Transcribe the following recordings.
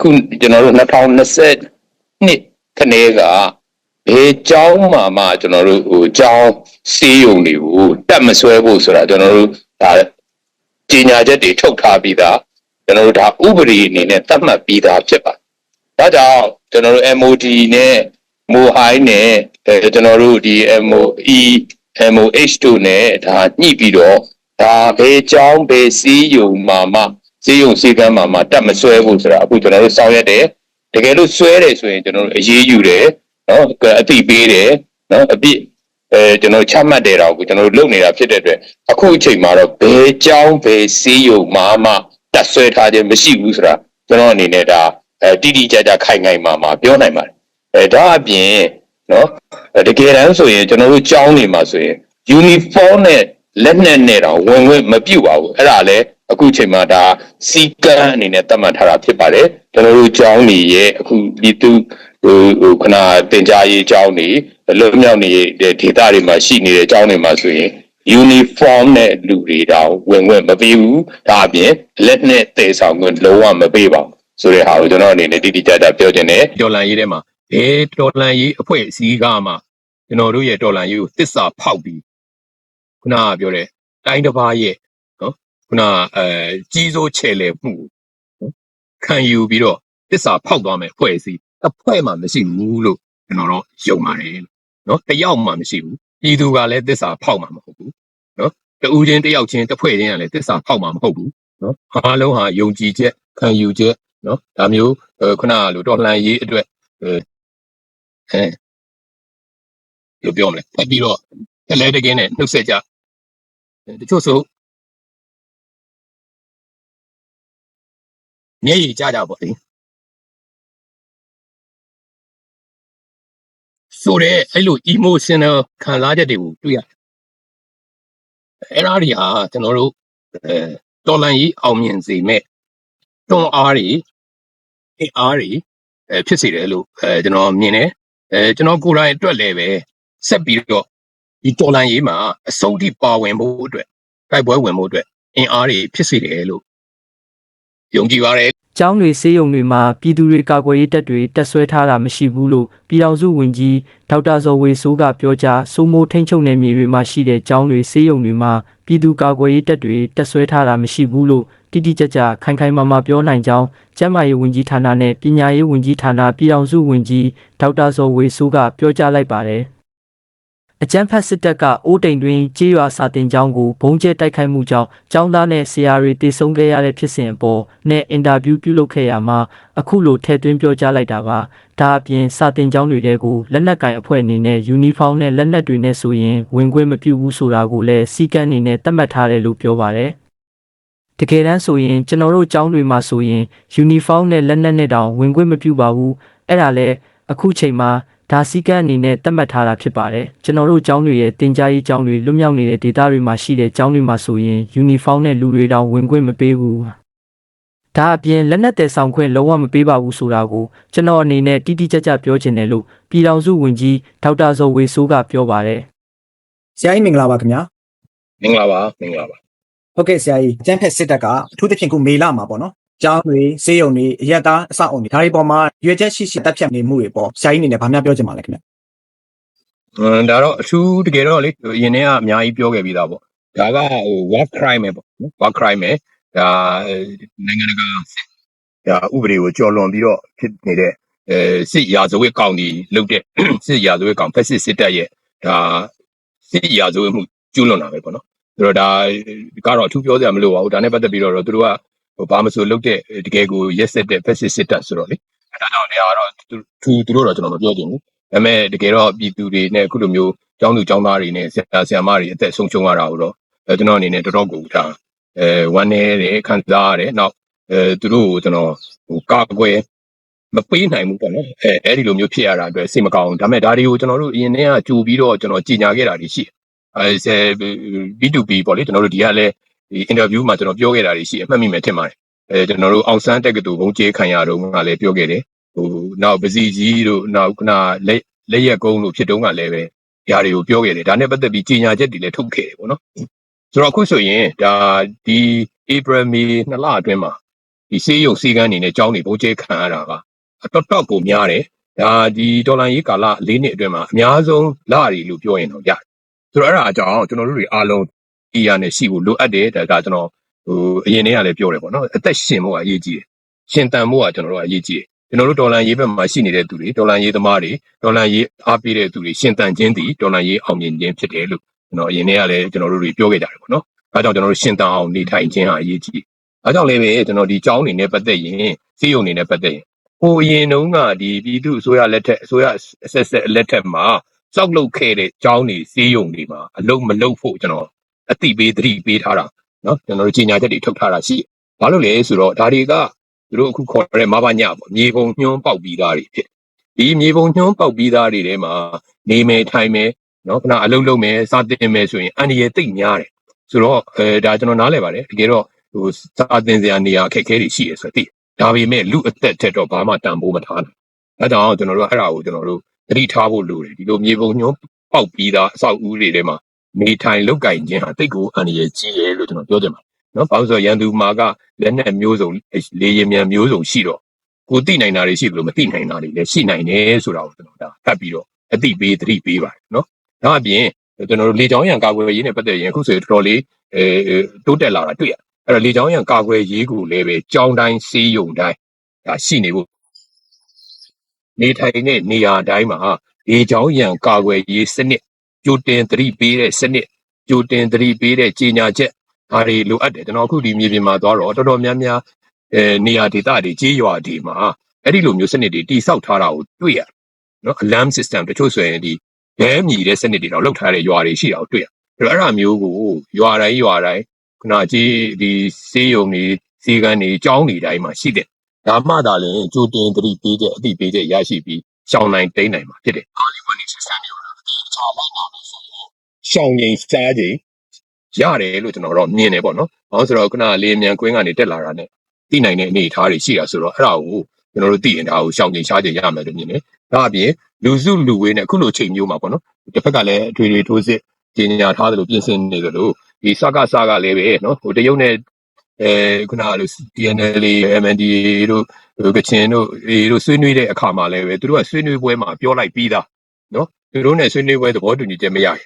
ခုကျွန်တော်တို့2020နှစ်ခနေကဘယ်ကြောင်းမှမှကျွန်တော်တို့ဟိုကြောင်းစီးယုံတွေကိုတတ်မဆွဲဖို့ဆိုတာကျွန်တော်တို့ဒါကြီးညာချက်တွေထုတ်ထားပြီးသားကျွန်တော်တို့ဒါဥပဒေအနေနဲ့သတ်မှတ်ပြီးသားဖြစ်ပါဒါကြောင့်ကျွန်တော်တို့ MOD နဲ့ MOHI နဲ့ကျွန်တော်တို့ဒီ MOE MOH2 နဲ့ဒါညှိပြီးတော့ဒါဘယ်ကြောင်းဘယ်စီးယုံမှမှ ဈေးရုံဈေးကမ်းမှာမှတတ်မဆွဲဘူးဆိုတာအခုကျွန်တော်တို့ဆောင်ရွက်တယ်တကယ်လို့ဆွဲတယ်ဆိုရင်ကျွန်တော်တို့အရေးယူတယ်နော်အတိပေးတယ်နော်အပြစ်အဲကျွန်တော်ချမှတ်တယ်တော့ကိုကျွန်တော်တို့လုပ်နေတာဖြစ်တဲ့အတွက်အခုအချိန်မှာတော့ဘယ်ကြောင်းဘယ်ဈေးရုံမှာမှတတ်ဆွဲထားခြင်းမရှိဘူးဆိုတာကျွန်တော်အနေနဲ့ဒါအဲတိတိကျကျခိုင်ခိုင်မာမာပြောနိုင်ပါတယ်အဲဒါအပြင်နော်တကယ်တမ်းဆိုရင်ကျွန်တော်တို့ကြောင်းနေမှာဆိုရင် uniform နဲ့လက်နက်နဲ့တော့ဝင်ဝင်မပြုတ်ပါဘူးအဲ့ဒါလည်း အခုချိန်မှာဒါစီကံအနေနဲ့သတ်မှတ်ထားတာဖြစ်ပါတယ်ကျွန်တော်တို့ကျောင်းနေရဲ့အခုဒီသူဟိုခဏတင် जा ရေးကျောင်းနေလွတ်မြောက်နေတဲ့ဒေသတွေမှာရှိနေတဲ့ကျောင်းတွေမှာဆိုရင် uniform နဲ့လူတွေတောင်ဝင်ဝင်မပေးဘူးဒါအပြင်လက်နဲ့တည်ဆောင်ခွင့်လုံးဝမပေးပါဘူးဆိုတဲ့ဟာကိုကျွန်တော်အနေနဲ့တိတိကျကျပြောချင်တယ်တော်လန်ရေးထဲမှာဘယ်တော်လန်ရေးအဖွဲ့အစည်းကမှကျွန်တော်တို့ရဲ့တော်လန်ရေးကိုသစ္စာဖောက်ပြီးခုနကပြောတဲ့တိုင်းတစ်ပါးရဲ့ ခုနကအဲကြီးစိုးချဲလေမှုနော်ခံယူပြီးတော့တစ္ဆာဖောက်သွားမယ်အဖွဲ့အစည်းတစ်ဖွဲ့မှမရှိဘူးလို့ကျွန်တော်တို့ယုံပါတယ်နော်တယောက်မှမရှိဘူးပြည်သူကလည်းတစ္ဆာဖောက်မှာမဟုတ်ဘူးနော်တဦးချင်းတယောက်ချင်းတစ်ဖွဲ့ချင်းကလည်းတစ္ဆာဖောက်မှာမဟုတ်ဘူးနော်အားလုံးဟာယုံကြည်ချက်ခံယူချက်နော်ဒါမျိုးအဲခုနကလိုတော်လှန်ရေးအတွက်အဲအဲလို့ပြောမလဲဖက်ပြီးတော့တလဲတကင်းနဲ့နှုတ်ဆက်ကြတချို့ဆို မျက်ရည်ကြကြပေါ့လေဆိုတော့အဲ့လို emotional ခံစားချက်တွေကိုတွေ့ရတယ်အဲ့ဒါတွေဟာကျွန်တော်တို့အဲတော်လန်ကြီးအောင်မြင်စေမဲ့တွန်းအားတွေအင်အားတွေအဲဖြစ်စေတယ်လို့အဲကျွန်တော်မြင်တယ်အဲကျွန်တော်ကိုယ်တိုင်အတွက်လည်းပဲဆက်ပြီးတော့ဒီတော်လန်ရေးမှာအဆုံးထိပါဝင်ဖို့အတွက်တိုက်ပွဲဝင်ဖို့အတွက်အင်အားတွေဖြစ်စေတယ်လို့ ယုံကြည်ပါတယ်ကျောင်းတွေဆေးရုံတွေမှာပြည်သူတွေကာကွယ်ရေးတပ်တွေတက်ဆွဲထားတာမရှိဘူးလို့ပြည်ထောင်စုဝန်ကြီးဒေါက်တာဇော်ဝေဆိုးကပြောကြားစိုးမိုးထိန်ချုပ်နယ်မြေတွေမှာရှိတဲ့ကျောင်းတွေဆေးရုံတွေမှာပြည်သူကာကွယ်ရေးတပ်တွေတက်ဆွဲထားတာမရှိဘူးလို့တိတိကျကျခိုင်ခိုင်မာမာပြောနိုင်ကြောင်းကျန်းမာရေးဝန်ကြီးဌာနနဲ့ပညာရေးဝန်ကြီးဌာနပြည်ထောင်စုဝန်ကြီးဒေါက်တာဇော်ဝေဆိုးကပြောကြားလိုက်ပါတယ် အကြမ်းဖက်စစ်တပ်ကအိုးတိမ်တွင်ကြေးရွာစာတင်ကျောင်းကိုဘုံကျဲတိုက်ခိုက်မှုကြောင့်ကျောင်းသားနဲ့ဆရာတွေတေဆုံးခဲ့ရတဲ့ဖြစ်စဉ်အပေါ်နဲ့အင်တာဗျူးပြုလုပ်ခဲ့ရမှာအခုလိုထည့်သွင်းပြောကြားလိုက်တာပါဒါအပြင်စာတင်ကျောင်းတွေတဲကိုလက်နက်ကင်အဖွဲ့အနေနဲ့ယူနီဖောင်းနဲ့လက်နက်တွေနဲ့ဆိုရင်ဝင်ခွင့်မပြုဘူးဆိုတာကိုလည်းစီကံအနေနဲ့သတ်မှတ်ထားတယ်လို့ပြောပါတယ်တကယ်တမ်းဆိုရင်ကျွန်တော်တို့ကျောင်းတွေမှာဆိုရင်ယူနီဖောင်းနဲ့လက်နက်နဲ့တောင်ဝင်ခွင့်မပြုပါဘူးအဲ့ဒါလည်းအခုချိန်မှာ ဒါစီကံအနေနဲ့သတ်မှတ်ထားတာဖြစ်ပါတယ်ကျွန်တော်တို့ကျောင်းတွေရဲ့တင် जा ရေးကျောင်းတွေလွတ်မြောက်နေတဲ့ဒေသတွေမှာရှိတဲ့ကျောင်းတွေမှာဆိုရင်ယူနီဖောင်းနဲ့လူတွေတောင်ဝင်ခွင့်မပေးဘူးဒါအပြင်လက်နက်တယ်ဆောင်ခွင့်လုံးဝမပေးပါဘူးဆိုတာကိုကျွန်တော်အနေနဲ့တိတိကျကျပြောချင်တယ်လို့ပြည်ထောင်စုဝန်ကြီးဒေါက်တာဇော်ဝေဆိုးကပြောပါတယ်ဆရာကြီးမင်္ဂလာပါခင်ဗျာမင်္ဂလာပါမင်္ဂလာပါဟုတ်ကဲ့ဆရာကြီးအကျန်းဖက်စစ်တပ်ကအထူးသဖြင့်ခုမေလာမှာပေါ့နော် ကျောင်းတွေစေယုံတွေအရက်သားအဆောက်အုံတွေဒါတွေပေါ်မှာရွေချက်ရှိရှိတက်ဖြတ်နေမှုတွေပေါ့ဆရာကြီးအနေနဲ့ဗာများပြောချင်ပါလဲခင်ဗျာအင်းဒါတော့အထူးတကယ်တော့လေအရင်တည်းကအများကြီးပြောခဲ့ပြီးသားပေါ့ဒါကဟို war crime ပဲပေါ့နော် war crime ပဲဒါနိုင်ငံတကာစစ်ဒါဥပဒေကိုကျော်လွန်ပြီးတော့ဖြစ်နေတဲ့အဲစစ်ရာဇဝတ်ကောင်တွေလုပ်တဲ့စစ်ရာဇဝတ်ကောင်ဖက်စစ်စစ်တပ်ရဲ့ဒါစစ်ရာဇဝတ်မှုကျူးလွန်တာပဲပေါ့နော်ဆိုတော့ဒါကတော့အထူးပြောစရာမလိုပါဘူးဒါနဲ့ပတ်သက်ပြီးတော့သူတို့ကဟို ဘာမဆိုလုပ်တဲ့တကယ်ကိုရက်ဆက်တဲ့ဖက်စစ်စစ်တပ်ဆိုတော့လေအဲဒါကြောင့်တရားတော့သူသူသူတို့တော့ကျွန်တော်မပြောချင်ဘူးဒါပေမဲ့တကယ်တော့ပြည်သူတွေနဲ့အခုလိုမျိုးကျောင်းသူကျောင်းသားတွေနဲ့ဆရာဆရာမတွေအသက်ဆုံးရှုံးရတာကိုတော့အဲကျွန်တော်အနေနဲ့တော်တော်ကိုဒါအဲဝမ်းနည်းတယ်ခံစားရတယ်နောက်အဲသူတို့ကိုကျွန်တော်ဟိုကာကွယ်မပေးနိုင်ဘူးပေါ့နော်အဲအဲ့ဒီလိုမျိုးဖြစ်ရတာအတွက်စိတ်မကောင်းဘူးဒါပေမဲ့ဒါတွေကိုကျွန်တော်တို့အရင်တည်းကကြိုပြီးတော့ကျွန်တော်ကြီးညာခဲ့တာတွေရှိတယ်အဲဆယ် B2B ပေါ့လေကျွန်တော်တို့ဒီကလည်း ဒီ interview မှာကျွန်တော်ပြောခဲ့တာတွေရှိအမှတ်မိမယ်ထင်ပါတယ်အဲကျွန်တော်တို့အောင်ဆန်းတက်ကတူဘုံကျေးခံရတော့ကလည်းပြောခဲ့တယ်ဟိုနောက်ပစီကြီးတို့နောက်ခုနလက်လက်ရက်ကုန်းလို့ဖြစ်တုန်းကလည်းပဲဓာတ်တွေကိုပြောခဲ့တယ်ဒါနဲ့ပတ်သက်ပြီးကြီးညာချက်တွေလည်းထုတ်ခဲ့တယ်ပေါ့နော်ဆိုတော့အခုဆိုရင်ဒါဒီ April May နှစ်လအတွင်းမှာဒီစေးရုံစေးကန်းနေနဲ့ကြောင်းနေဘိုးကျဲခံရတာကအတော်တော်ကိုများတယ်ဒါဒီဒေါ်လာရေးကာလ၄နှစ်အတွင်းမှာအများဆုံးလာရီလို့ပြောရင်တော့ရတယ်ဆိုတော့အဲ့ဒါအကြောင်းကျွန်တော်တို့တွေအားလုံး ဒီရနဲ့ရှိဖို့လိုအပ်တယ်ဒါကကျွန်တော်ဟိုအရင်တည်းကလည်းပြောတယ်ပေါ့နော်အသက်ရှင်ဖို့ကအရေးကြီးတယ်ရှင်တန်ဖို့ကကျွန်တော်တို့ကအရေးကြီးတယ်ကျွန်တော်တို့ဒေါ်လာရေးဘက်မှာရှိနေတဲ့သူတွေဒေါ်လာရေးသမားတွေဒေါ်လာရေးအားပေးတဲ့သူတွေရှင်တန်ခြင်းတည်ဒေါ်လာရေးအောင်မြင်ခြင်းဖြစ်တယ်လို့ကျွန်တော်အရင်တည်းကလည်းကျွန်တော်တို့တွေပြောခဲ့ကြတယ်ပေါ့နော်အဲဒါကြောင့်ကျွန်တော်တို့ရှင်တန်အောင်နေထိုင်ခြင်းဟာအရေးကြီးတယ်အဲကြောင့်လည်းပဲကျွန်တော်ဒီကြောင်းနေနဲ့ပတ်သက်ရင်စီးရုံနေနဲ့ပတ်သက်ရင်ဟိုအရင်တုန်းကဒီပြည်သူအစိုးရလက်ထက်အစိုးရအဆက်ဆက်လက်ထက်မှာစောက်လုပ်ခဲ့တဲ့ကြောင်းနေစီးရုံတွေမှာအလုံးမလုံးဖို့ကျွန်တော် အတိပေးသတိပေးထားတာနော်ကျွန်တော်တို့ကြီးညာချက်တွေထုတ်ထားတာရှိတယ်ဘာလို့လဲဆိုတော့ဒါတွေကသူတို့အခုခေါ်တဲ့မဘာညပေါ့မြေပုံညွှန်းပေါက်ပြီးသားတွေဖြစ်ဒီမြေပုံညွှန်းပေါက်ပြီးသားတွေထဲမှာနေမယ်ထိုင်မယ်နော်ခဏအလုံးလုံးမယ်စတင်မယ်ဆိုရင်အန္တရာယ်သိပ်များတယ်ဆိုတော့အဲဒါကျွန်တော်နားလည်ပါတယ်တကယ်တော့ဟိုစာတင်စရာနေရာအခက်အခဲတွေရှိရဆိုတော့သိဒါပေမဲ့လူအသက်ထက်တော့ဘာမှတန်ဖိုးမထားနိုင်အဲဒါကြောင့်ကျွန်တော်တို့အဲ့ဒါကိုကျွန်တော်တို့သတိထားဖို့လိုတယ်ဒီလိုမြေပုံညွှန်းပေါက်ပြီးသားအဆောက်အဦတွေထဲမှာ နေထိုင်လောက်ကင်ခြင်းဟာတိတ်ကိုအန္တရာယ်ကြီးတယ်လို့ကျွန်တော်ပြောချင်ပါတယ်နော်ဘာလို့ဆိုရန်သူမာကလက်နက်မျိုးစုံလေရင်မြန်မျိုးစုံရှိတော့ကိုသိနိုင်တာတွေရှိတယ်လို့မသိနိုင်တာတွေလည်းရှိနိုင်တယ်ဆိုတာကိုကျွန်တော်ဒါကပ်ပြီးတော့အသိပေးသတိပေးပါတယ်နော်ဒါအပြင်ကျွန်တော်တို့လေချောင်းရံကာကွယ်ရေးနဲ့ပတ်သက်ရင်အခုဆိုရင်တော်တော်လေးအဲတိုးတက်လာတာတွေ့ရအဲ့တော့လေချောင်းရံကာကွယ်ရေးကိုလည်းပဲကြောင်းတိုင်းစီးယုံတိုင်းဒါရှိနေဖို့နေထိုင်တဲ့နေရာတိုင်းမှာလေချောင်းရံကာကွယ်ရေးစနစ် ကြိုတင်သတိပေးတဲ့စနစ်ကြိုတင်သတိပေးတဲ့ကြီးညာချက်ဒါတွေလိုအပ်တယ်ကျွန်တော်အခုဒီမြေပြင်မှာသွားတော့တော်တော်များများအဲနေရာဒေသတွေကြေးရွာတွေမှာအဲ့ဒီလိုမျိုးစနစ်တွေတိစောက်ထားတာကိုတွေ့ရနော် alarm system တချို့ဆိုရင်ဒီဘဲမြည်တဲ့စနစ်တွေတော့လောက်ထားတဲ့ရွာတွေရှိတာကိုတွေ့ရအဲ့တော့အဲ့ဒါမျိုးကိုရွာတိုင်းရွာတိုင်းခုနကြီးဒီစေးရုံတွေစေကန်းတွေကြောင်းတွေတိုင်းမှာရှိတဲ့ဒါမှသာလျှင်ကြိုတင်သတိပေးတဲ့အသိပေးချက်ရရှိပြီးရှောင်းနိုင်တိမ့်နိုင်မှာဖြစ်တယ်အာလီဝနီ system မျိုး တော့ဒီချာလိုက်တာလို့ဆိုရင်ရှောင်းရင်စားခြင်းရတယ်လို့ကျွန်တော်တော့မြင်တယ်ပေါ့နော်။ဘာလို့ဆိုတော့ခုနကလေမြန်ကွင်းကနေတက်လာတာ ਨੇ သိနိုင်တဲ့အနေအထားတွေရှိတာဆိုတော့အဲ့ဒါကိုကျွန်တော်တို့သိရင်ဒါကိုရှောင်ကျင်ရှားကျင်ရမယ်လို့မြင်တယ်။ဒါအပြင်လူစုလူဝေးနဲ့အခုလိုချိန်မျိုးမှာပေါ့နော်။တစ်ဖက်ကလည်းအထွေထွေထိုးစစ်ကြီးညာထားသလိုပြင်ဆင်နေသလိုဒီစကားစကားလည်းပဲနော်ဟိုတရုတ်နဲ့အဲခုနကလို DNL MNDA တို့ဟိုကချင်တို့အေတို့ဆွေးနွေးတဲ့အခါမှာလည်းပဲသူတို့ကဆွေးနွေးပွဲမှာပြောလိုက်ပြီးသားနော် သူတို့နဲ့ဆွေးနွေးပွဲသဘောတူညီချက်မရရင်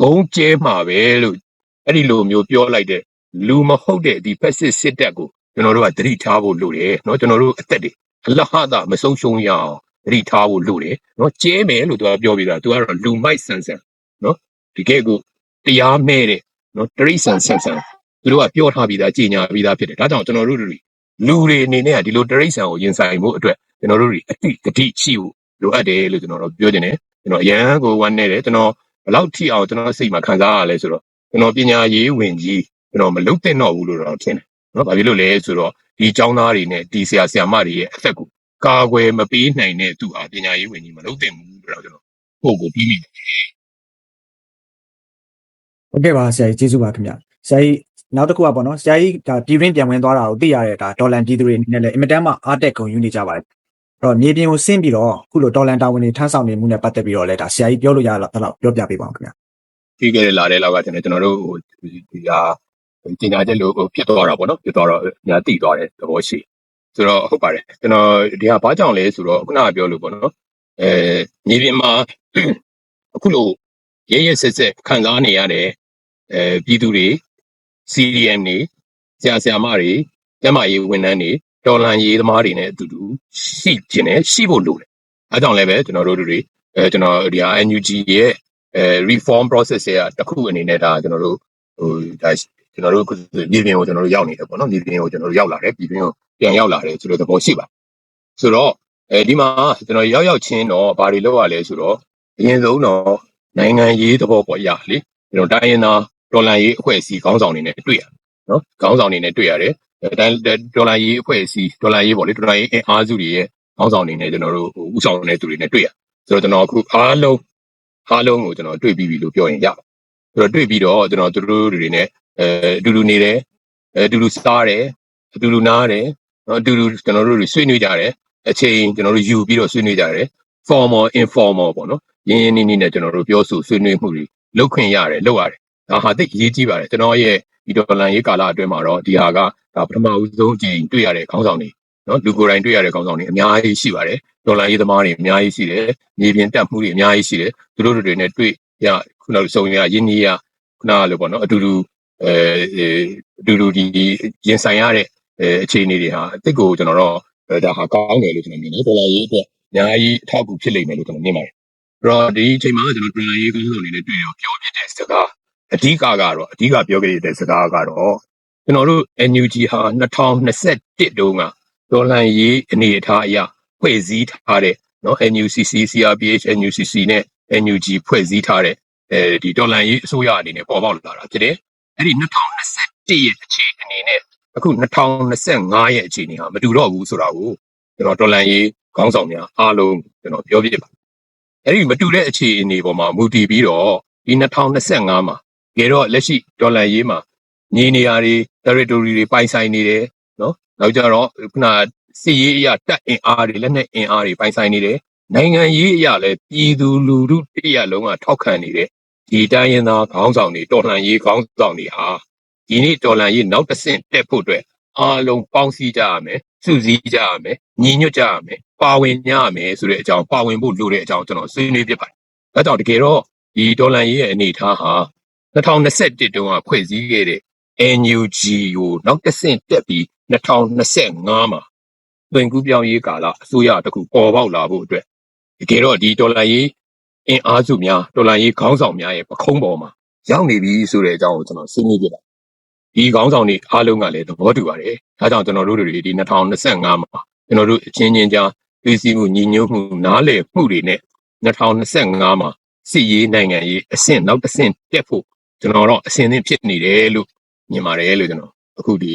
ဘုံကျဲမှာပဲလို့အဲ့ဒီလိုမျိုးပြောလိုက်တဲ့လူမဟုတ်တဲ့ဒီဖက်စစ်စစ်တပ်ကိုကျွန်တော်တို့ကသတိထားဖို့လိုတယ်နော်ကျွန်တော်တို့အသက်တွေအလဟတာမဆုံးရှုံးရအောင်သတိထားဖို့လိုတယ်နော်ကျဲမယ်လို့သူကပြောပြီးသားသူကတော့လူမိုက်ဆန်ဆန်နော်ဒီကဲကိုတရားမဲ့တဲ့နော်တရိษံဆန်ဆန်သူတို့ကပြောထားပြီးသားကြေညာပြီးသားဖြစ်တယ်ဒါကြောင့်ကျွန်တော်တို့တွေလူတွေအနေနဲ့ကဒီလိုတရိษံကိုရင်ဆိုင်ဖို့အတွက်ကျွန်တော်တို့တွေအတိတတိရှိဖို့လိုအပ်တယ်လို့ကျွန်တော်တို့ပြောနေတယ် ကျွန်တော်အရန်ကိုဝမ်းနေတယ်ကျွန်တော်ဘယ်လောက်ထိအောင်ကျွန်တော်စိတ်မှာခံစားရလဲဆိုတော့ကျွန်တော်ပညာရေးဝင်ကြီးကျွန်တော်မလုပ်တဲ့တော့ဘူးလို့တော့ထင်တယ်နော်ဘာဖြစ်လို့လဲဆိုတော့ဒီចောင်းသားတွေနဲ့ဒီဆရာဆရာမတွေရဲ့အသက်ကိုကာကွယ်မပေးနိုင်တဲ့သူဟာပညာရေးဝင်ကြီးမလုပ်တဲ့ဘူးလို့တော့ကျွန်တော်ပို့ကိုပြီးပြီဟုတ်ကဲ့ပါဆရာကြီးကျေးဇူးပါခင်ဗျဆရာကြီးနောက်တစ်ခုကပေါ့နော်ဆရာကြီးဒါပြည်ရင်းပြန်ဝင်သွားတာကိုသိရတဲ့ဒါဒေါ်လန်ပြည်သူတွေအနေနဲ့လည်းအင်မတန်မှအားတက်ကုန်ယူနေကြပါတယ်အဲ့ တော့မြေပြင်ကိုဆင်းပြီးတော့ခုလိုဒေါ်လန်တာဝန်တွေထမ်းဆောင်နေမှုနဲ့ပတ်သက်ပြီးတော့လည်းဒါဆရာကြီးပြောလို့ရတော့တော့ပြောပြပေးပါဦးခင်ဗျပြီးခဲ့တဲ့လာတဲ့လောက်ကကျွန်တော်ကျွန်တော်တို့ဟိုဒီဟာကျင်ညာချက်လို့ဟိုဖြစ်သွားတာပေါ့နော်ဖြစ်သွားတော့ညာတိသွားတဲ့သဘောရှိဆိုတော့ဟုတ်ပါတယ်ကျွန်တော်ဒီဟာဘာကြောင့်လဲဆိုတော့ခုနကပြောလို့ပေါ့နော်အဲမြေပြင်မှာအခုလိုရဲရဲဆက်ဆက်ခံစားနေရတဲ့အဲပြည်သူတွေ CDM တွေဆရာဆရာမတွေကျမရေးဝန်ထမ်းတွေ တော်လန်ရေးသမားတွေနဲ့အတူတူရှိကျင်တယ်ရှိဖို့လိုတယ်အဲကြောင့်လည်းပဲကျွန်တော်တို့တွေအဲကျွန်တော်ဒီဟာ NUG ရဲ့အဲ reform process ရဲ့တစ်ခုအနေနဲ့ဒါကျွန်တော်တို့ဟိုဒါကျွန်တော်တို့အခုပြည်ပြင်ကိုကျွန်တော်တို့ရောက်နေတယ်ပေါ့နော်ပြည်ပြင်ကိုကျွန်တော်တို့ရောက်လာတယ်ပြည်ပြင်ကိုပြန်ရောက်လာတယ်ဆိုတော့သဘောရှိပါဆိုတော့အဲဒီမှာကျွန်တော်ရောက်ရောက်ချင်းတော့ဘာတွေလုပ်ရလဲဆိုတော့အရင်ဆုံးတော့နိုင်ငံရေးသဘောပေါ်ရလေကျွန်တော်တိုင်းရင်းသားဒေါ်လာရေးအဖွဲ့အစည်းခေါင်းဆောင်တွေနဲ့တွေ့ရနော်ခေါင်းဆောင်တွေနဲ့တွေ့ရတယ်အဲ တိုင်းဒေါ်လာရေးအဖွဲ့အစည်းဒေါ်လာရေးပေါ့လေဒေါ်လာရေးအင်အားစုတွေရဲ့ခေါင်းဆောင်တွေနဲ့ကျွန်တော်တို့ဥဆောင်တဲ့သူတွေနဲ့တွေ့ရဆိုတော့ကျွန်တော်အခုအားလုံးအားလုံးကိုကျွန်တော်တွေ့ပြီးပြီလို့ပြောရင်ရပါဆိုတော့တွေ့ပြီးတော့ကျွန်တော်သူတို့တွေနဲ့အဲအတူတူနေတယ်အဲအတူတူစားတယ်အတူတူနားတယ်နော်အတူတူကျွန်တော်တို့တွေဆွေးနွေးကြတယ်အချိန်ကျွန်တော်တို့ယူပြီးတော့ဆွေးနွေးကြတယ် formal informal ပေါ့နော်ရင်းရင်းနှီးနှီးနဲ့ကျွန်တော်တို့ပြောဆိုဆွေးနွေးမှုတွေလုပ်ခွင့်ရတယ်လုပ်ရတယ်ဒါဟာသိအရေးကြီးပါတယ်ကျွန်တော်ရဲ့ ဒီဒေါ်လာရေးကာလအတွင်းမှာတော့ဒီဟာကဒါပထမဦးဆုံးအကြိမ်တွေ့ရတဲ့ခေါင်းဆောင်တွေနော်လူကိုယ်တိုင်တွေ့ရတဲ့ခေါင်းဆောင်တွေအများကြီးရှိပါတယ်ဒေါ်လာရေးသမားတွေအများကြီးရှိတယ်မြေပြင်တက်မှုတွေအများကြီးရှိတယ်သူတို့တွေနဲ့တွေ့ရခုနကစုံရရင်းနှီးရခုနကလိုပေါ့နော်အတူတူအဲအတူတူဒီရင်ဆိုင်ရတဲ့အဲအခြေအနေတွေဟာအစ်ကိုကျွန်တော်တော့ဒါဟာကောင်းတယ်လို့ကျွန်တော်မြင်တယ်ဒေါ်လာရေးအတွက်အများကြီးအထောက်အကူဖြစ်လိမ့်မယ်လို့ကျွန်တော်မြင်ပါတယ်အဲ့တော့ဒီအချိန်မှာကျွန်တော်ဒေါ်လာရေးကောင်းဆောင်တွေနဲ့တွေ့ရောပြောပြတဲ့စကား အဓိကကတော့အဓိကပြောခဲ့တဲ့စကားကတော့ကျွန်တော်တို့ NUG ဟာ2021တုန်းကဒေါ်လာရေးအနေအထားအရဖွဲ့စည်းထားတဲ့နော် NUCC CRPH NUCC နဲ့ NUG ဖွဲ့စည်းထားတဲ့အဲဒီဒေါ်လာရေးအစိုးရအနေနဲ့ပေါ်ပေါက်လာတာဖြစ်တယ်အဲ့ဒီ2021ရဲ့အခြေအနေနဲ့အခု2025ရဲ့အခြေအနေဟာမတူတော့ဘူးဆိုတာကိုကျွန်တော်ဒေါ်လာရေးခေါင်းဆောင်များအားလုံးကျွန်တော်ပြောပြပါအဲ့ဒီမတူတဲ့အခြေအနေပေါ်မှာမူတည်ပြီးတော့ဒီ2025မှာ ကြတော့လက်ရှိဒေါ်လာရေးမှာညီနေရာတွေ territory တွေပိုင်ဆိုင်နေတယ်နော်နောက်ကြတော့ခုနစစ်ရေးအရာတပ်အင်အားတွေလက်နက်အင်အားတွေပိုင်ဆိုင်နေတယ်နိုင်ငံရေးအရာလည်းပြည်သူလူထုတရလုံးကထောက်ခံနေတဲ့ဒီတိုင်းရင်းသားခေါင်းဆောင်တွေတော်လှန်ရေးခေါင်းဆောင်တွေဟာဒီနေ့တော်လှန်ရေးနောက်တစ်ဆင့်တက်ဖို့အတွက်အားလုံးပေါင်းစည်းကြရမယ်စုစည်းကြရမယ်ညီညွတ်ကြရမယ်ပါဝင်ကြရမယ်ဆိုတဲ့အကြောင်းပါဝင်ဖို့လိုတဲ့အကြောင်းကျွန်တော်ဆွေးနွေးပြပါတယ်ဒါကြောင့်တကယ်တော့ဒီတော်လှန်ရေးရဲ့အနေအထားဟာ 2021တုန်းကဖွဲ့စည်းခဲ့တဲ့ NUG ကိုနောက်တစ်ဆင့်တက်ပြီး2025မှာတွင်ကူးပြောင်းရေးကာလအစိုးရတစ်ခုပေါ်ပေါက်လာဖို့အတွက်တကယ်တော့ဒီဒေါ်လာရေးအင်အားစုများဒေါ်လာရေးခေါင်းဆောင်များရဲ့ပခုံးပေါ်မှာရောက်နေပြီဆိုတဲ့အကြောင်းကိုကျွန်တော်ဆွေးနွေးပြတာဒီခေါင်းဆောင်တွေအားလုံးကလည်းသဘောတူပါတယ်ဒါကြောင့်ကျွန်တော်တို့တွေဒီ2025မှာကျွန်တော်တို့အချင်းချင်းကြားပြည်စည်းမှုညီညွတ်မှုနားလည်မှုတွေနဲ့2025မှာစစ်ရေးနိုင်ငံရေးအဆင့်နောက်တစ်ဆင့်တက်ဖို့ ကျွန်တော်တော့အဆင်သင့်ဖြစ်နေတယ်လို့မြင်ပါတယ်လို့ကျွန်တော်အခုဒီ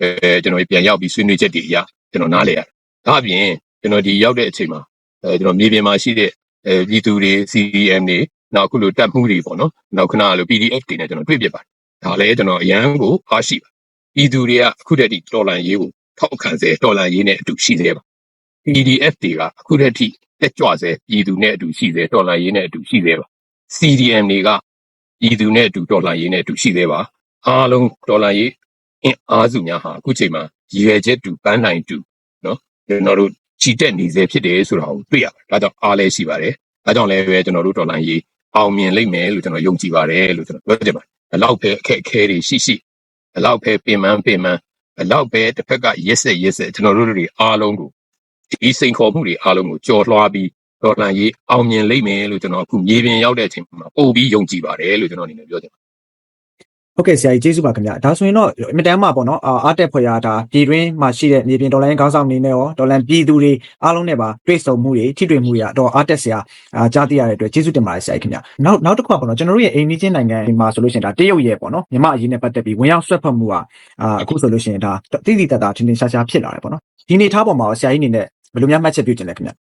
အဲကျွန်တော်ပြန်ရောက်ပြီးဆွေးနွေးချက်တွေအရကျွန်တော်နားလည်ရတယ်။ဒါအပြင်ကျွန်တော်ဒီရောက်တဲ့အချိန်မှာအဲကျွန်တော်မြေပြင်မှာရှိတဲ့အဲပြည်သူတွေ CDM တွေနောက်အခုလိုတက်မှုတွေပေါ့နော်။နောက်ခဏလို PDF တွေနဲ့ကျွန်တော်တွေ့ပြပါတယ်။ဒါလည်းကျွန်တော်အရန်ကိုအားရှိပါ။ပြည်သူတွေကအခုတည်းကတော်လန်ရေးကိုထောက်ခံစေတော်လန်ရေးနဲ့အတူရှိသေးပါ။ PDF တွေကအခုတည်းကတက်ကြွစေပြည်သူနဲ့အတူရှိသေးတော်လန်ရေးနဲ့အတူရှိသေးပါ CDM တွေက ပြည်သူနဲ့အတူတော်လန်ရေးနဲ့အတူရှိသေးပါအားလုံးတော်လန်ရေးအင်အားစုများဟာအခုချိန်မှာရည်ရွယ်ချက်တူပန်းနိုင်တူနော်ကျွန်တော်တို့ချီတက်နေစေဖြစ်တယ်ဆိုတာကိုတွေ့ရပါတယ်ဒါကြောင့်အားလည်းရှိပါတယ်ဒါကြောင့်လည်းပဲကျွန်တော်တို့တော်လန်ရေးအောင်မြင်လိမ့်မယ်လို့ကျွန်တော်ယုံကြည်ပါတယ်လို့ကျွန်တော်ပြောချင်ပါတယ်အလောက်ပဲအခက်အခဲတွေရှိရှိအလောက်ပဲပင်ပန်းပင်ပန်းအလောက်ပဲတစ်ဖက်ကရက်ဆက်ရက်ဆက်ကျွန်တော်တို့တွေအားလုံးကိုဒီစိန်ခေါ်မှုတွေအားလုံးကိုကြော်လွှားပြီး တော်လှန်ရေးအောင်မြင်လိမ့်မယ်လို့ကျွန်တော်အခုမြေပြင်ရောက်တဲ့အချိန်မှာပို့ပြီးယုံကြည်ပါတယ်လို့ကျွန်တော်အနေနဲ့ပြောချင်ပါတယ်ဟုတ်ကဲ့ဆရာကြီးကျေးဇူးပါခင်ဗျာဒါဆိုရင်တော့အင်မတန်မှပေါ့နော်အာအားတက်ဖွယ်ရတာပြည်တွင်းမှာရှိတဲ့မြေပြင်ဒေါ်လာရင်းခေါင်းဆောင်အနေနဲ့ရောဒေါ်လာပြည်သူတွေအားလုံးနဲ့ပါတွေ့ဆုံမှုတွေထိတွေ့မှုတွေကတော့အားတက်စရာအာကြားသိရတဲ့အတွက်ကျေးဇူးတင်ပါတယ်ဆရာကြီးခင်ဗျာနောက်နောက်တစ်ခုကပေါ့နော်ကျွန်တော်တို့ရဲ့အိမ်နီးချင်းနိုင်ငံမှာဆိုလို့ရှိရင်ဒါတရုတ်ရဲ့ပေါ့နော်မြမအရေးနဲ့ပတ်သက်ပြီးဝင်ရောက်ဆွတ်ဖက်မှုကအာအခုဆိုလို့ရှိရင်ဒါတိတိတတ်တာထင်ထင်ရှားရှားဖြစ်လာတယ်ပေါ့နော်ဒီနေထားပေါ်မှာဆရာကြီးအနေနဲ့ဘယ်လိုများမှတ်ချက်ပြုချင်လဲခင်ဗျာ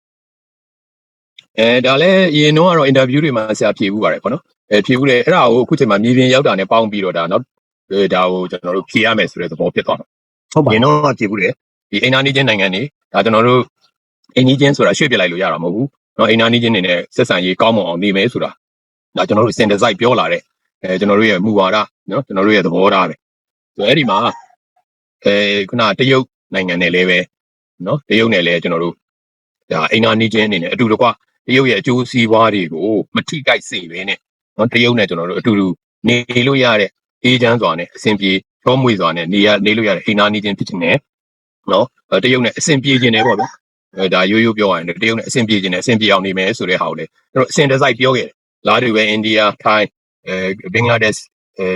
အဲဒါလည်းအရင်တော့ကတော့ interview တွေမှာဆရာဖြေဘူးပါတယ်ပေါ့နော်အဲဖြေဘူးလေအဲ့ဒါကိုအခုချိန်မှာမြေပြင်ရောက်တာနဲ့ပေါင်းပြီးတော့ဒါနောက်ဒါကိုကျွန်တော်တို့ဖြေရမယ်ဆိုတဲ့သဘောဖြစ်သွားတာဟုတ်ပါရင်တော့ဖြေဘူးတယ်ဒီအင်တာနီချင်းနိုင်ငံတွေဒါကျွန်တော်တို့အင်ဂျင်ချင်းဆိုတာရွှေ့ပြလိုက်လို့ရတာမဟုတ်ဘူးနော်အင်တာနီချင်းနေနဲ့ဆက်ဆံရေးကောင်းမွန်အောင်နေမယ်ဆိုတာဒါကျွန်တော်တို့စင်ဒီဇိုင်းပြောလာတဲ့အဲကျွန်တော်တို့ရဲ့မူဝါဒနော်ကျွန်တော်တို့ရဲ့သဘောထားပဲဆိုတော့အဲ့ဒီမှာအဲခုနတရုတ်နိုင်ငံနဲ့လည်းပဲနော်တရုတ်နဲ့လည်းကျွန်တော်တို့ဒါအင်တာနီချင်းအနေနဲ့အတူတကွ တရုတ်ရဲ့အကျိုးစီးပွားတွေကိုမထိခိုက်စေဘဲနဲ့နော်တရုတ်နဲ့ကျွန်တော်တို့အတူတူနေလို့ရတဲ့အေးချမ်းစွာနဲ့အဆင်ပြေရောမွေစွာနဲ့နေရနေလို့ရတဲ့အိမ်သားနေခြင်းဖြစ်ခြင်းနဲ့နော်တရုတ်နဲ့အဆင်ပြေခြင်းနဲ့ပေါ့ဗျာအဲဒါရိုးရိုးပြောရရင်တရုတ်နဲ့အဆင်ပြေခြင်းနဲ့အဆင်ပြေအောင်နေမယ်ဆိုတဲ့ဟာကိုလေကျွန်တော်အဆင်တစိုက်ပြောခဲ့တယ်လာတူပဲအိန္ဒိယထိုင်းအဲဘင်္ဂလားဒေ့ရှ်အဲ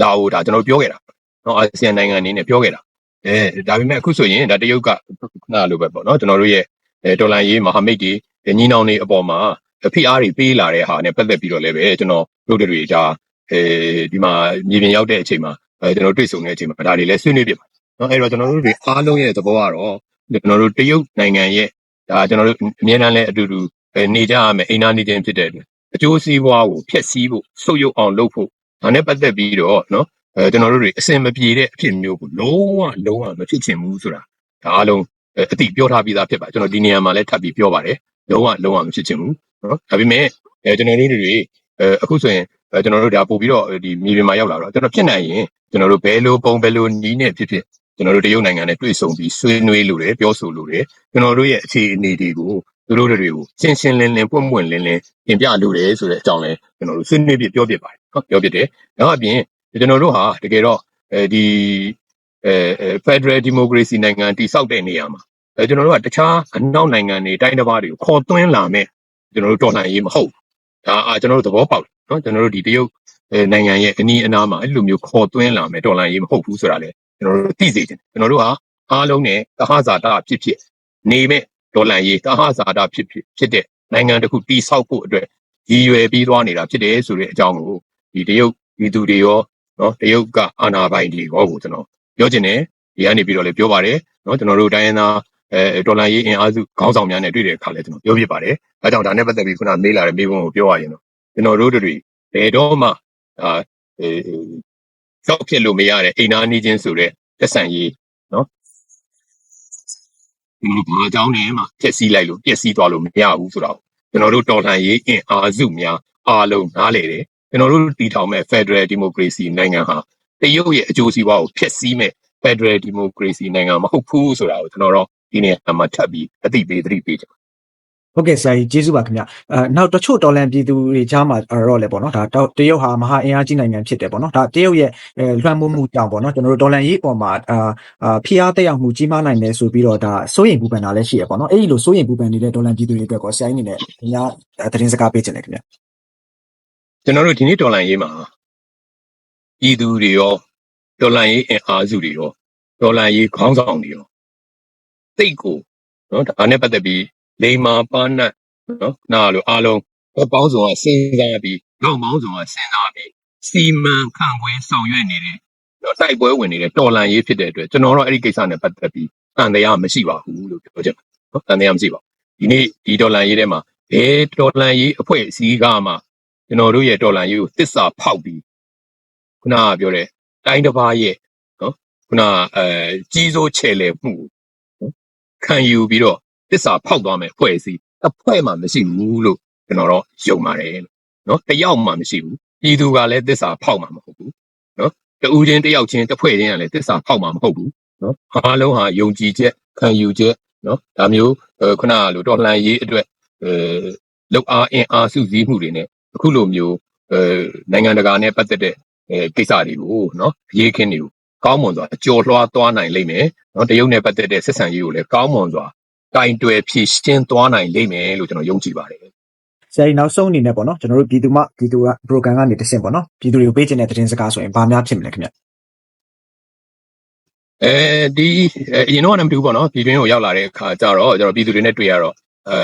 လာအိုဒါကျွန်တော်ပြောခဲ့တာနော်အာဆီယံနိုင်ငံအနေနဲ့ပြောခဲ့တာအဲဒါပေမဲ့အခုဆိုရင်ဒါတရုတ်ကခုနလိုပဲပေါ့နော်ကျွန်တော်တို့ရဲ့အဲဒေါ်လာရေးမဟာမိတ်ကြီး ညီနောင်တွေအပေါ်မှာဖိအားတွေပေးလာတဲ့ဟာနဲ့ပတ်သက်ပြီးတော့လည်းပဲကျွန်တော်တို့တွေကြာအဲဒီမှာမြေပြင်ရောက်တဲ့အချိန်မှာအဲကျွန်တော်တွေ့ဆုံတဲ့အချိန်မှာဒါတွေလည်းဆွေးနွေးပြပါနော်အဲ့တော့ကျွန်တော်တို့တွေအားလုံးရဲ့သဘောကတော့ကျွန်တော်တို့တရုတ်နိုင်ငံရဲ့ဒါကျွန်တော်တို့အမြဲတမ်းလည်းအတူတူအဲနေကြရမယ်အိမ်နာနေခြင်းဖြစ်တဲ့အတွက်အကျိုးစီးပွားကိုဖျက်ဆီးဖို့ဆုတ်ယုတ်အောင်လုပ်ဖို့ဒါနဲ့ပတ်သက်ပြီးတော့နော်အဲကျွန်တော်တို့တွေအစင်မပြေတဲ့အဖြစ်မျိုးကိုလုံးဝလုံးဝမဖြစ်ချင်ဘူးဆိုတာဒါအားလုံးအဲအတိပြောထားပြီးသားဖြစ်ပါကျွန်တော်ဒီနေရာမှာလည်းထပ်ပြီးပြောပါတယ် လုံးဝလုံးဝမဖြစ်ချင်ဘူးနော်ဒါပေမဲ့အဲကျွန်တော်တို့တွေအဲအခုဆိုရင်အဲကျွန်တော်တို့ဒါပို့ပြီးတော့ဒီမြေပြင်မှာရောက်လာတော့ကျွန်တော်ဖြစ်နိုင်ရင်ကျွန်တော်တို့ဘယ်လိုပုံဘယ်လိုနီးနဲ့ဖြစ်ဖြစ်ကျွန်တော်တို့တရုတ်နိုင်ငံနဲ့တွေ့ဆုံပြီးဆွေးနွေးလို့တယ်ပြောဆိုလို့တယ်ကျွန်တော်တို့ရဲ့အခြေအနေတွေကိုသူတို့တွေကိုရှင်းရှင်းလင်းလင်းပွင့်ပွင့်လင်းလင်းပြင်ပြလို့တယ်ဆိုတဲ့အကြောင်းလဲကျွန်တော်တို့ဆွေးနွေးပြပြောပြပါတယ်နော်ပြောပြတယ်နောက်အပြင်ကျွန်တော်တို့ဟာတကယ်တော့အဲဒီအဲ Federal Democracy နိုင်ငံတည်ဆောက်တဲ့နေရာမှာ အဲကျွန်တော်တို့ကတခြားအနောက်နိုင်ငံတွေတိုင်းတစ်ပါးတွေကိုခေါ်သွင်းလာမဲ့ကျွန်တော်တို့တော်လှန်ရေးမဟုတ်ဘူးဒါအာကျွန်တော်တို့သဘောပေါက်တယ်နော်ကျွန်တော်တို့ဒီတရုတ်အဲနိုင်ငံရဲ့အနီးအနားမှာအဲ့လိုမျိုးခေါ်သွင်းလာမဲ့တော်လှန်ရေးမဟုတ်ဘူးဆိုတာလေကျွန်တော်တို့သိစေချင်တယ်ကျွန်တော်တို့ဟာအားလုံးနဲ့တဟဇာတာဖြစ်ဖြစ်နေမဲ့ဒေါ်လာရေးတဟဇာတာဖြစ်ဖြစ်ဖြစ်တဲ့နိုင်ငံတစ်ခုတည်ဆောက်ဖို့အတွက်ရည်ရွယ်ပြီးသွားနေတာဖြစ်တယ်ဆိုတဲ့အကြောင်းကိုဒီတရုတ်ဒီသူတွေရောနော်တရုတ်ကအာဏာပိုင်တွေရောကိုကျွန်တော်ပြောချင်တယ်ဒီကနေပြီးတော့လည်းပြောပါတယ်နော်ကျွန်တော်တို့တိုင်းရင်းသား အဲဒေါ်လာရေးအင်အားစုခေါင်းဆောင်များနဲ့တွေ့တဲ့အခါလဲကျွန်တော်ပြောပြပါတယ်အဲကြောင့်ဒါနဲ့ပတ်သက်ပြီးခုနမေးလာတဲ့မေးခွန်းကိုပြောရရင်တော့ကျွန်တော်တို့တွေဘယ်တော့မှအာအဲကြောက်ဖြစ်လို့မရတဲ့အိမ်သားနေချင်းဆိုတဲ့သက်ဆိုင်ရေးနော်ဒီလိုဘာကြောင့်နေမှပြက်စီးလိုက်လို့ပြက်စီးသွားလို့မရဘူးဆိုတော့ကျွန်တော်တို့တော်လှန်ရေးအင်အားစုများအားလုံးနားလေတယ်ကျွန်တော်တို့တည်ထောင်မဲ့ Federal Democracy နိုင်ငံဟာတရုတ်ရဲ့အကျိုးစီးပွားကိုဖျက်ဆီးမဲ့ Federal Democracy နိုင်ငံမဟုတ်ဘူးဆိုတာကိုကျွန်တော်တို့ ဒီနေ့အမှထပ်ပြီးအသိပေးသတိပေးချင်ဟုတ်ကဲ့ဆရာကြီးကျေးဇူးပါခင်ဗျအဲနောက်တချို့တော်လန်ပြည်သူတွေကြားမှာတော့လေပေါ့နော်ဒါတော့တရုတ်ဟာမဟာအင်အားကြီးနိုင်ငံဖြစ်တယ်ပေါ့နော်ဒါတရုတ်ရဲ့အဲလွှမ်းမိုးမှုကြောင့်ပေါ့နော်ကျွန်တော်တို့တော်လန်ရေးအပေါ်မှာအာအာဖိအားတက်ရောက်မှုကြီးမားနိုင်တယ်ဆိုပြီးတော့ဒါစိုးရိမ်ပူပန်တာလည်းရှိရပေါ့နော်အဲ့ဒီလိုစိုးရိမ်ပူပန်နေတဲ့တော်လန်ပြည်သူတွေအတွက်ကောဆရာကြီးအနေနဲ့ဒီညသတင်းစကားပေးချင်တယ်ခင်ဗျကျွန်တော်တို့ဒီနေ့တော်လှန်ရေးမှာပြည်သူတွေရောတော်လှန်ရေးအင်အားစုတွေရောတော်လှန်ရေးခေါင်းဆောင်တွေရော တိတ်ကိုနော်ဒါနဲ့ပတ်သက်ပြီးလိမ္မာပါဏတ်နော်နားလို့အားလုံးဘက်ပေါင်းစုံကစဉ်းစားပြီးနောက်ပေါင်းစုံကစဉ်းစားပြီးစီမံခန့်ခွဲဆောင်ရွက်နေတဲ့နော်တိုက်ပွဲဝင်နေတဲ့တော်လှန်ရေးဖြစ်တဲ့အတွက်ကျွန်တော်တို့အဲ့ဒီကိစ္စနဲ့ပတ်သက်ပြီးအန်တရားမရှိပါဘူးလို့ပြောချင်ပါတယ်နော်အန်တရားမရှိပါဘူးဒီနေ့ဒီတော်လှန်ရေးထဲမှာဘယ်တော်လှန်ရေးအဖွဲ့အစည်းကမှကျွန်တော်တို့ရဲ့ဒေါ်လာရေးကိုတစ္ဆာဖောက်ပြီးခုနကပြောတဲ့တိုင်းတစ်ပါးရဲ့နော်ခုနအဲကြီးစိုးချဲ့လေမှုနော် ခံယူပြီးတော့တစ္ဆာဖောက်သွားမယ်အဖွဲ့အစည်းတစ်ဖွဲ့မှမရှိဘူးလို့ကျွန်တော်တော့ယုံပါတယ်နော်တယောက်မှမရှိဘူးပြည်သူကလည်းတစ္ဆာဖောက်မှာမဟုတ်ဘူးနော်တူချင်းတယောက်ချင်းတစ်ဖွဲ့ချင်းကလည်းတစ္ဆာဖောက်မှာမဟုတ်ဘူးနော်အားလုံးဟာယုံကြည်ချက်ခံယူချက်နော်ဒါမျိုးခုနကလိုဒေါ်လာရေးအတွက်အဲလောက်အားအင်အားစုစည်းမှုတွေနဲ့အခုလိုမျိုးအဲနိုင်ငံတကာနဲ့ပတ်သက်တဲ့အဲကိစ္စတွေကိုနော်အရေးခင်းတွေကို ကောင်းမွန်စွာအကျော်လွှားသွားနိုင်လိမ့်မယ်နော်တရုတ်နဲ့ပတ်သက်တဲ့ဆက်ဆံရေးကိုလည်းကောင်းမွန်စွာကင်တွယ်ဖြည့်ရှင်းသွားနိုင်လိမ့်မယ်လို့ကျွန်တော်ယုံကြည်ပါတယ်ဆရာကြီးနောက်ဆုံးအနေနဲ့ပေါ့နော်ကျွန်တော်တို့ပြည်သူမှပြည်သူက program ကနေတဆင့်ပေါ့နော်ပြည်သူတွေကိုပေးချင်တဲ့သတင်းစကားဆိုရင်ဘာများဖြစ်မလဲခင်ဗျအဲဒီအဲအရင်တော့ကလည်းမတူဘူးပေါ့နော်ပြည်တွင်းကိုရောက်လာတဲ့အခါကျတော့ကျွန်တော်ပြည်သူတွေနဲ့တွေ့ရတော့အဲ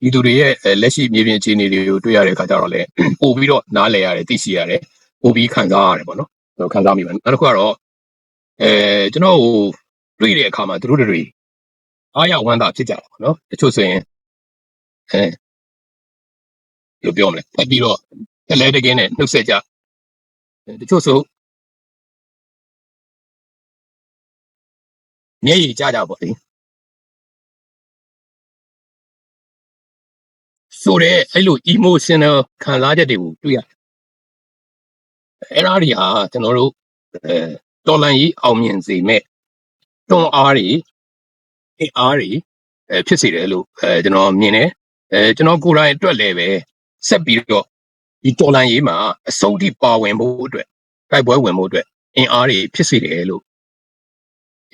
ပြည်သူတွေရဲ့အဲလက်ရှိမြေပြင်အခြေအနေတွေကိုတွေ့ရတဲ့အခါကျတော့လည်းပို့ပြီးတော့နားလည်ရတယ်သိရှိရတယ်ပို့ပြီးခံစားရတယ်ပေါ့နော်ကျွန်တော်ခံစားမိပါတယ်နောက်တစ်ခုကတော့ အဲကျွန်တော်ဟိုတွေ့တဲ့အခါမှာသူတို့တွေအားရဝမ်းသာဖြစ်ကြတာပေါ့နော်တချို့ဆိုရင်အဲဘယ်လိုပြောမလဲဖက်ပြီးတော့တလဲတကင်းနဲ့နှုတ်ဆက်ကြတချို့ဆိုမျက်ရည်ကျကြပေါ့လေဆိုတော့အဲ့လို emotional ခံစားချက်တွေကိုတွေ့ရတယ်အဲ့ဒါတွေဟာကျွန်တော်တို့အဲ တော်လှန်ရေးအောင်မြင်စေမဲ့တွန်းအားတွေအင်အားတွေအဲဖြစ်စေတယ်လို့အဲကျွန်တော်မြင်တယ်အဲကျွန်တော်ကိုယ်တိုင်အတွက်လည်းပဲဆက်ပြီးတော့ဒီတော်လှန်ရေးမှာအဆုံးထိပါဝင်ဖို့အတွက်တိုက်ပွဲဝင်ဖို့အတွက်အင်အားတွေဖြစ်စေတယ်လို့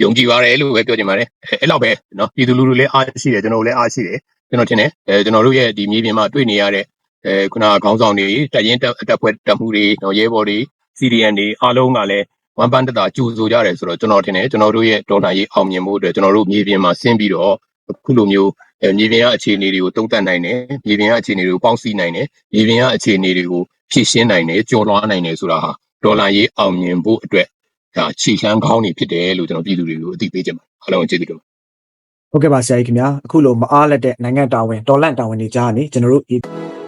ယုံကြည်ပါတယ်လို့ပဲပြောချင်ပါတယ်အဲ့လောက်ပဲနော်ပြည်သူလူထုလည်းအားရှိတယ်ကျွန်တော်လည်းအားရှိတယ်ကျွန်တော်ထင်တယ်အဲကျွန်တော်တို့ရဲ့ဒီမြေပြင်မှာတွေ့နေရတဲ့အဲခုနခေါင်းဆောင်တွေတက်ရင်တက်ဖွဲ့တက်မှုတွေနော်ရဲဘော်တွေ CDN တွေအားလုံးကလည်း ဝမ်ပန်းတတာကြိုဆိုကြတယ်ဆိုတော့ကျွန်တော်ထင်တယ်ကျွန်တော်တို့ရဲ့ဒေါ်လာရေးအောင်မြင်မှုအတွက်ကျွန်တော်တို့မြေပြင်မှာဆင်းပြီးတော့အခုလိုမျိုးအဲမြေပြင်ကအခြေအနေတွေကိုတုံ့တက်နိုင်တယ်မြေပြင်ကအခြေအနေတွေကိုပေါင်းစည်းနိုင်တယ်မြေပြင်ကအခြေအနေတွေကိုဖြည့်ရှင်းနိုင်တယ်ကြော်လွှားနိုင်တယ်ဆိုတာဟာဒေါ်လာရေးအောင်မြင်ဖို့အတွက်ဒါခြေလှမ်းကောင်းနေဖြစ်တယ်လို့ကျွန်တော်ပြည်သူတွေကိုအသိပေးချင်ပါတယ်အားလုံးကျေးဇူးတင်ပါတယ်ဟုတ်ကဲ့ပါဆရာကြီးခင်ဗျာအခုလိုမအားလက်တဲ့နိုင်ငံတာဝန်တော်လန့်တာဝန်တွေကြားကနေကျွန်တော်တို့